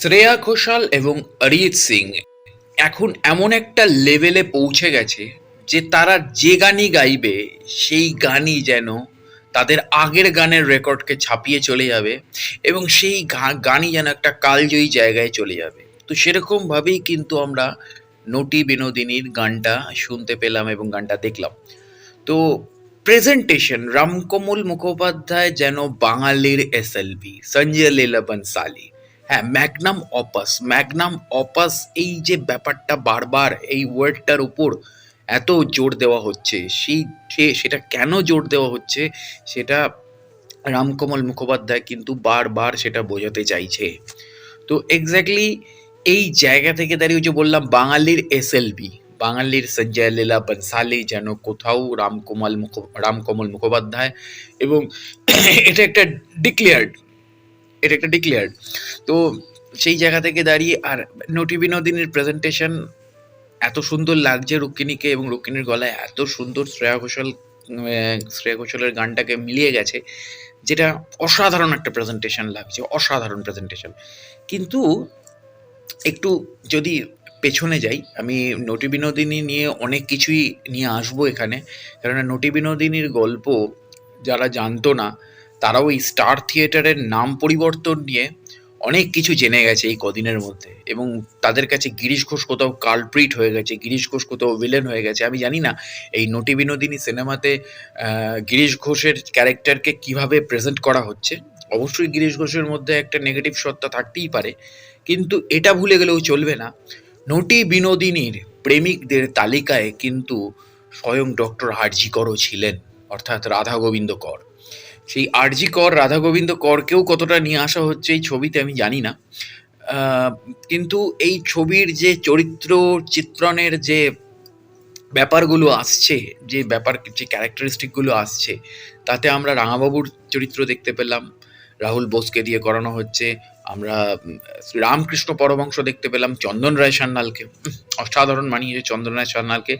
শ্রেয়া ঘোষাল এবং অরিজিৎ সিং এখন এমন একটা লেভেলে পৌঁছে গেছে যে তারা যে গানই গাইবে, সেই গানই যেন তাদের আগের গানের রেকর্ডকে ছাপিয়ে চলে যাবে এবং সেই গানই যেন একটা কালজয়ী জায়গায় চলে যাবে। তো সেরকমভাবেই কিন্তু আমরা নটি বিনোদিনীর গানটা শুনতে পেলাম এবং গানটা দেখলাম। তো প্রেজেন্টেশন রামকমল মুখোপাধ্যায় যেন বাঙালির এসএলভি সঞ্জয় লীলা বনসালি হ্যাঁ ম্যাগনাম অপাস ম্যাগনাম অপাস এই যে ব্যাপারটা বারবার এই ওয়ার্ডটার উপর এত জোর দেওয়া হচ্ছে, সেই সেটা কেন জোর দেওয়া হচ্ছে সেটা রামকমল মুখোপাধ্যায় কিন্তু বারবার সেটা বোঝাতে চাইছে। তো এক্স্যাক্টলি এই জায়গা থেকে দাঁড়িয়ে যে বললাম বাঙালির এসএলবি বাঙালির সঞ্জয় লীলা বনসালি যেন কোথাও রামকমল মুখ, রামকমল মুখোপাধ্যায় এবং এটা একটা ডিক্লেয়ার্ড এটা একটা ডিক্লেয়ার্ড তো সেই জায়গা থেকে দাঁড়িয়ে আর নটি বিনোদিনীর প্রেজেন্টেশন এত সুন্দর লাগছে রুক্মিণীকে এবং রুক্মিণীর গলায়, এত সুন্দর শ্রেয়া ঘোষাল শ্রেয়া ঘোষালের গানটাকে মিলিয়ে গেছে, যেটা অসাধারণ একটা প্রেজেন্টেশন লাগছে, অসাধারণ প্রেজেন্টেশন কিন্তু একটু যদি পেছনে যাই, আমি নটি বিনোদিনী নিয়ে অনেক কিছুই নিয়ে আসব এখানে, কেননা নটি বিনোদিনীর গল্প যারা জানতো না তারাও এই স্টার থিয়েটারের নাম পরিবর্তন নিয়ে অনেক কিছু জেনে গেছে এই কদিনের মধ্যে এবং তাদের কাছে গিরিশ ঘোষ কোথাও কালপ্রিট হয়ে গেছে, গিরিশ ঘোষ কোথাও ভিলেন হয়ে গেছে। আমি জানি না, এই নটি বিনোদিনী সিনেমাতে গিরিশ ঘোষের ক্যারেক্টারকে কীভাবে প্রেজেন্ট করা হচ্ছে? অবশ্যই গিরিশ ঘোষের মধ্যে একটা নেগেটিভ সত্তা থাকতেই পারে, কিন্তু এটা ভুলে গেলেও চলবে না। নটি বিনোদিনীর প্রেমিকদের তালিকায় কিন্তু স্বয়ং ডক্টর আরজিকরও ছিলেন, অর্থাৎ রাধা গোবিন্দ কর। সেই আরজি কর রাধা গোবিন্দ করকেও কতটা নিয়ে আসা হচ্ছে এই ছবিতে আমি জানি না। কিন্তু এই ছবির যে চরিত্র, চিত্রণের যে ব্যাপারগুলো আসছে, যে ব্যাপার, যে ক্যারেক্টারিস্টিকগুলো আসছে, তাতে আমরা রাঙাবাবুর চরিত্র দেখতে পেলাম, রাহুল বোসকে দিয়ে করানো হচ্ছে, আমরা রামকৃষ্ণ পরবংশ দেখতে পেলাম, চন্দন রায় সান্যালকে। অসাধারণ মানিয়েছে চন্দন রায় সান্যালকে।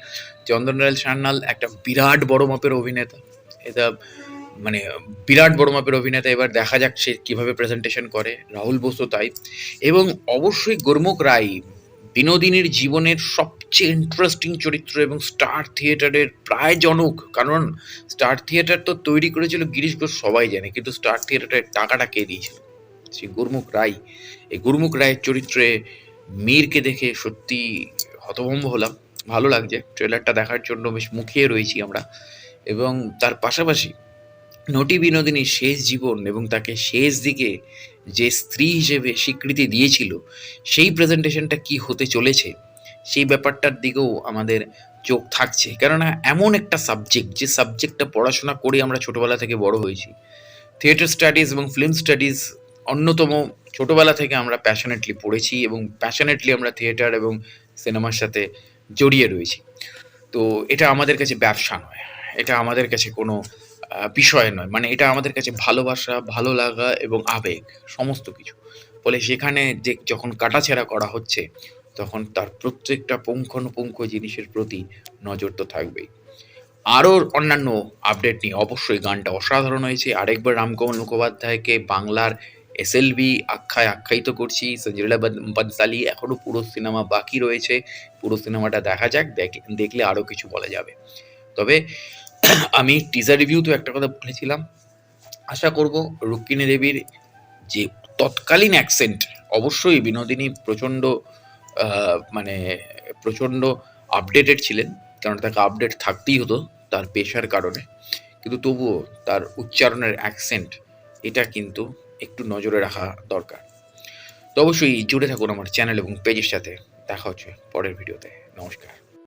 চন্দন রায় সান্যাল একটা বিরাট বড় মাপের অভিনেতা। এটা মানে বিরাট বড় মাপের অভিনেতা, এবার দেখা যাক সে কীভাবে প্রেজেন্টেশন করে। রাহুল বোসও তাই। এবং অবশ্যই গুরমুখ রায়, বিনোদিনীর জীবনের সবচেয়ে ইন্টারেস্টিং চরিত্র এবং স্টার থিয়েটারের প্রায় জনক। কারণ স্টার থিয়েটার তো তৈরি করেছিল গিরিশ ঘোষ, সবাই জানে, কিন্তু স্টার থিয়েটারের টাকাটা কে দিয়েছিল? সেই গুরমুখ রায়। এই গুরমুখ রায়ের চরিত্রে মীরকে দেখে সত্যি হতভম্ব হলাম। ভালো লাগছে। ট্রেলারটা দেখার জন্য বেশ মুখিয়ে রয়েছি আমরা। এবং তার পাশাপাশি নটি বিনোদিনীর শেষ জীবন এবং তাকে শেষ দিকে যে স্ত্রী হিসেবে স্বীকৃতি দিয়েছিল, সেই প্রেজেন্টেশনটা কি হতে চলেছে, সেই ব্যাপারটার দিকেও আমাদের চোখ থাকছে। কেননা, এমন একটা সাবজেক্ট যে সাবজেক্টটা পড়াশোনা করে আমরা ছোটবেলা থেকে বড় হয়েছি। থিয়েটার স্টাডিজ এবং ফিল্ম স্টাডিজ অন্যতম ছোটবেলা থেকে আমরা প্যাশনেটলি পড়েছি এবং প্যাশনেটলি আমরা থিয়েটার এবং সিনেমার সাথে জড়িয়ে রয়েছি। তো এটা আমাদের কাছে ব্যবসা নয়। এটা আমাদের কাছে কোনো বিষয় নয়। মানে এটা আমাদের কাছে ভালোবাসা, ভালো লাগা এবং আবেগ, সমস্ত কিছু। ফলে সেখানে যে যখন কাটাছেঁড়া করা হচ্ছে, তখন তার প্রত্যেকটা পুঙ্খানুপুঙ্খ জিনিসের প্রতি নজর তো থাকবেই। আরও অন্যান্য আপডেট নিয়ে অবশ্যই গানটা অসাধারণ হয়েছে। আরেকবার রামকমল মুখোপাধ্যায়কে বাংলার এসএলভি আখ্যায় আখ্যায়িত করছি। সঞ্জয়লা বনসালি এখনও পুরো সিনেমা বাকি রয়েছে। পুরো সিনেমাটা দেখা যাক, দেখ- দেখলে আরও কিছু বলা যাবে। তবে আমি টিজার রিভিউ তো একটা কথা বলেছিলাম। আশা করব রুক্মিণী দেবীর যে তৎকালীন অ্যাকসেন্ট অবশ্যই বিনোদিনী প্রচণ্ড মানে প্রচণ্ড আপডেটেড ছিলেন, কারণ তাকে আপডেট থাকতেই হতো তার পেশার কারণে। কিন্তু তবুও তার উচ্চারণের অ্যাকসেন্ট এটা কিন্তু একটু নজরে রাখা দরকার। তো অবশ্যই জুড়ে থাকুন আমার চ্যানেল এবং পেজের সাথে। দেখা হচ্ছে পরের ভিডিওতে নমস্কার।